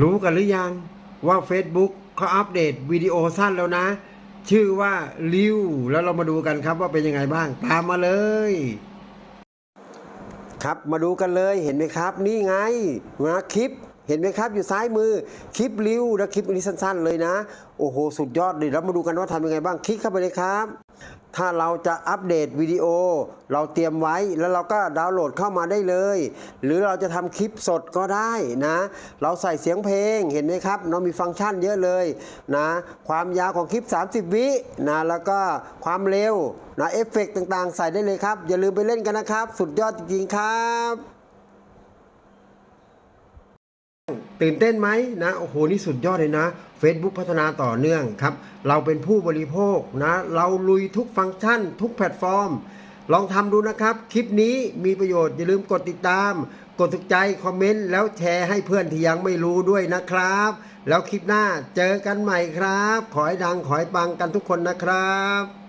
รู้กันหรือยังว่า Facebook เขาอัปเดตวิดีโอสั้นแล้วนะ ชื่อว่าริวแล้วเรามาดูกันครับว่าเป็นยังไงบ้าง ตามมาเลย ครับมาดูกันเลยเห็นไหมครับ นี่ไงนะคลิปเห็นไหมครับอยู่ซ้ายมือคลิปริวนะคลิปนี้สั้น ๆ เลยนะ โอ้โห สุดยอดเลยแล้วมาดูกันว่าทำยังไงบ้างคลิกเข้าไปเลยครับ ถ้าเราจะอัปเดตวิดีโอ เราเตรียมไว้แล้วเราก็ดาวน์โหลดเข้ามาได้เลย หรือเราจะทำคลิปสดก็ได้นะ เราใส่เสียงเพลงเห็นไหมครับเรามีฟังก์ชันเยอะเลยนะความยาวของคลิป 30 วินะแล้วก็ความเร็วนะเอฟเฟกต์ต่างๆ ใส่ได้เลยครับ อย่าลืมไปเล่นกันนะครับ สุดยอดจริงๆครับ ตื่นเต้นไหมนะโอ้โหนี่สุดยอดเลยนะ Facebook พัฒนาต่อเนื่องครับ เราเป็นผู้บริโภคนะ เราลุยทุกฟังก์ชัน ทุกแพลตฟอร์ม ลองทำดูนะครับ คลิปนี้มีประโยชน์ อย่าลืมกดติดตาม กดถูกใจ คอมเมนต์ แล้วแชร์ให้เพื่อนที่ยังไม่รู้ด้วยนะครับ แล้วคลิปหน้าเจอกันใหม่ครับ ขอให้ดังขอให้ปังกันทุกคนนะครับ